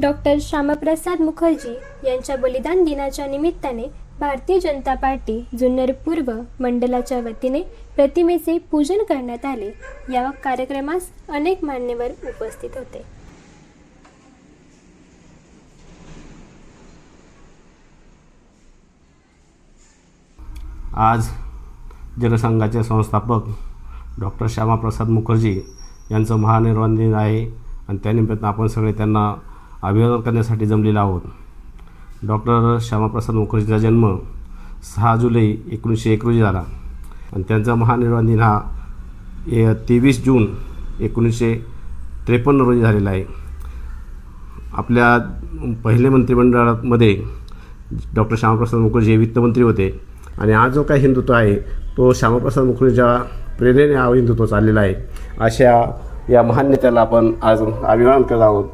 Doctor Shyamaprasad Mukherjee यांच्या बलिदान दिनाच्या निमित्ताने भारतीय जनता पार्टी जुन्नर पूर्व मंडलाच्या वतीने प्रतिमेचे पूजन करण्यात आले. या कार्यक्रमास अनेक मान्यवर उपस्थित होते. आज जनसंघाचे संस्थापक डॉक्टर श्यामाप्रसाद मुखर्जी यांचं महानिर्वाण दिन आहे. आणि त्यानिमित्त आपण सगळे त्यांना अभिवादन करण्यासाठी जमलेलो आहोत. डॉक्टर श्यामाप्रसाद मुखर्जीचा जन्म सहा जुलै एकोणीसशे एक रोजी झाला. आणि त्यांचा महानिर्वाण दिन हा ए तेवीस जून एकोणीसशे त्रेपन्न रोजी झालेला आहे. आपल्या पहिले मंत्रिमंडळामध्ये डॉक्टर श्यामाप्रसाद मुखर्जी हे वित्तमंत्री होते. आणि आज जो काही हिंदुत्व आहे तो श्यामाप्रसाद मुखर्जीच्या प्रेरणेने हा हिंदुत्व चाललेला आहे. अशा या महान नेत्याला आपण आज अभिमान करत आहोत.